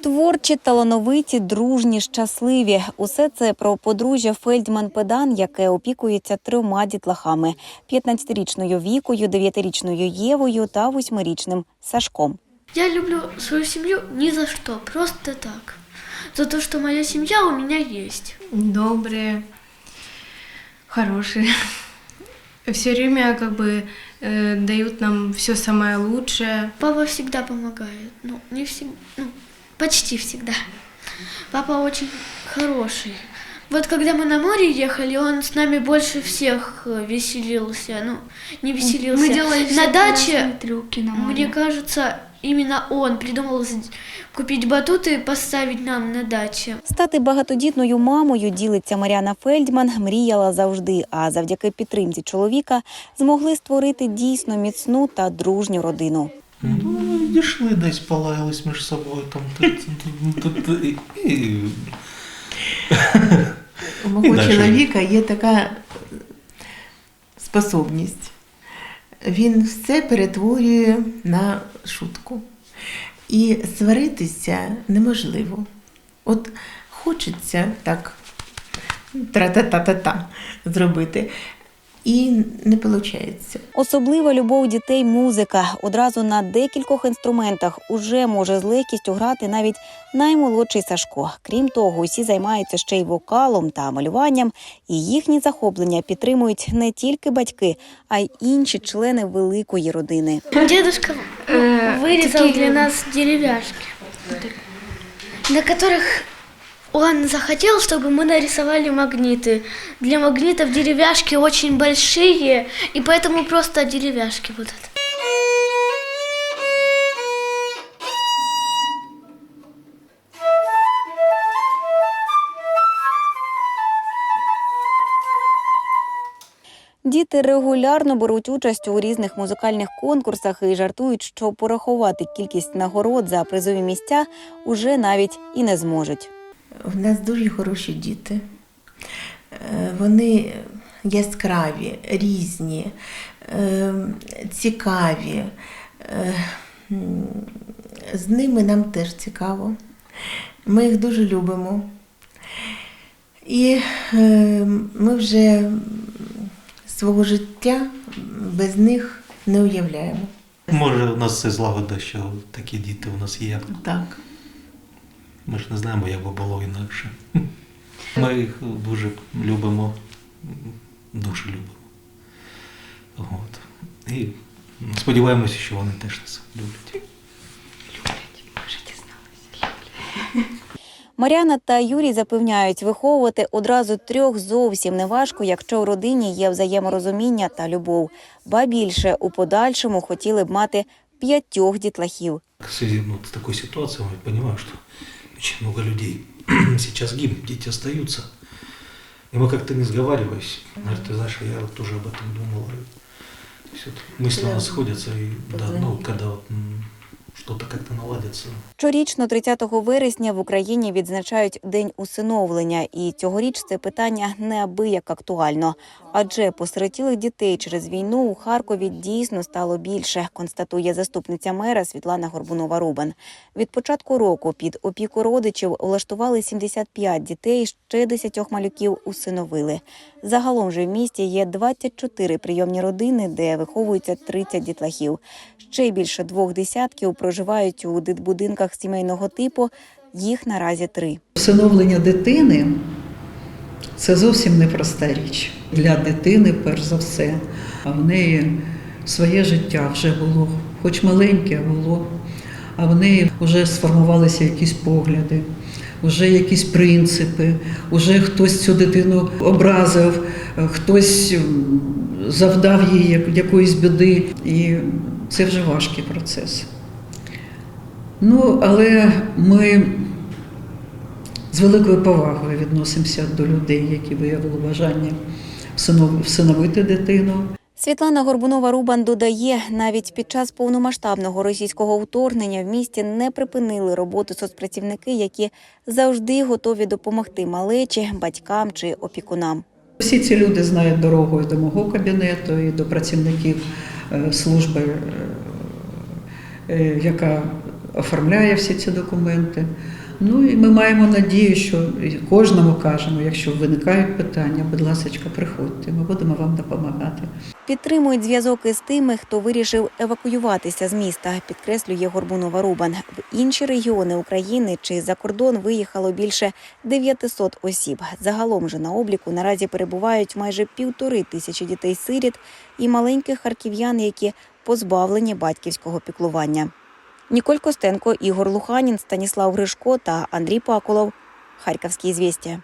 Творчі, талановиті, дружні, щасливі. Усе це про подружжя Фельдман Педан, яке опікується трьома дітлахами: 15-річною Вікою, 9-річною Євою та 8-річним Сашком. Я люблю свою семью ни за что, просто так. За то, что моя семья у меня есть. добрые, хорошие. Все время как бы э, дают нам все самое лучшее. Папа всегда помогает. Ну, не всегда, ну, почти всегда. Папа очень хороший. Вот когда мы на море ехали, он с нами больше всех э, веселился. Ну, не веселился. Мы делали на всякие даче, разные трюки на море. мне кажется, именно он придумал с- купить батуты и поставить нам на даче. Стати багатодітною мамою, ділиться Маріана Фельдман, мріяла завжди, а завдяки підтримці чоловіка змогли створити дійсно міцну та дружню родину. Ну, дійшли десь, полаялись між собою там. тут- тут- тут- тут, і- і- У мого чоловіка є така способність. Він все перетворює на шутку. І сваритися неможливо. От хочеться так тра-та-та-та-та зробити, і не виходить. Особлива любов дітей музика. Одразу на декількох інструментах уже може з легкістю грати навіть наймолодший Сашко. Крім того, усі займаються ще й вокалом та малюванням, і їхні захоплення підтримують не тільки батьки, а й інші члени великої родини. Дедушка Э, вырезал такие- для нас деревяшки, на которых он захотел, чтобы мы нарисовали магниты. Для магнитов деревяшки очень большие, и поэтому просто деревяшки будут. Діти регулярно беруть участь у різних музикальних конкурсах і жартують, що порахувати кількість нагород за призові місця уже навіть і не зможуть. У нас дуже хороші діти. Е, Вони яскраві, різні, е, цікаві. Е, З ними нам теж цікаво. Ми їх дуже любимо. І ми вже свого життя без них не уявляємо. Може, у нас це злагода, що такі діти у нас є. Так. Ми ж не знаємо, як би було інакше. Ми їх дуже любимо, дуже любимо. От. І сподіваємося, що вони теж нас люблять. Мар'яна та Юрій запевняють, виховувати одразу трьох зовсім не важко, якщо у родині є взаєморозуміння та любов. Ба більше у подальшому хотіли б мати п'ятьох дітлахів. В связи ну, с такой ситуацией я понимаю, что очень много людей сейчас гибнут, дети остаются. И мы как-то не сговариваясь, говорит, ты знаешь, я вот тоже об этом думал. И то есть вот мысли у нас сходятся, и да, ну, когда вот м, что-то как-то наладится, Щорічно, 30 вересня, в Україні відзначають День усиновлення, і цьогоріч це питання неабияк актуально. Адже посиротілих дітей через війну у Харкові дійсно стало більше, констатує заступниця мера Світлана Горбунова-Рубан. Від початку року під опіку родичів влаштували 75 дітей, ще 10 малюків усиновили. Загалом же в місті є 24 прийомні родини, де виховуються 30 дітлахів. Ще більше двох десятків проживають у дитбудинках сімейного типу. Їх наразі три. Всиновлення дитини це зовсім непроста річ для дитини, перш за все. А в неї своє життя вже було, хоч маленьке було, а в неї вже сформувалися якісь погляди, вже якісь принципи, вже хтось цю дитину образив, хтось завдав їй якоїсь біди. І це вже важкий процес. Ну, але ми з великою повагою відносимося до людей, які виявили бажання всиновити дитину. Світлана Горбунова-Рубан додає, навіть під час повномасштабного російського вторгнення в місті не припинили роботу соцпрацівники, які завжди готові допомогти малечі, батькам чи опікунам. Всі ці люди знають дорогу і до мого кабінету, і до працівників е, служби, е, е, яка оформляє всі ці документи. Ну і ми маємо надію, що кожному кажемо, якщо виникають питання, будь ласка, приходьте, ми будемо вам допомагати. Підтримують зв'язок із тими, хто вирішив евакуюватися з міста, підкреслює Горбунова Рубан. В інші регіони України чи за кордон виїхало більше 900 осіб. Загалом же на обліку наразі перебувають майже півтори тисячі дітей-сиріт і маленьких харків'ян, які позбавлені батьківського піклування. Ніколь Костенко, Ігор Луханін, Станіслав Гришко та Андрій Паколов. Харківські звістя.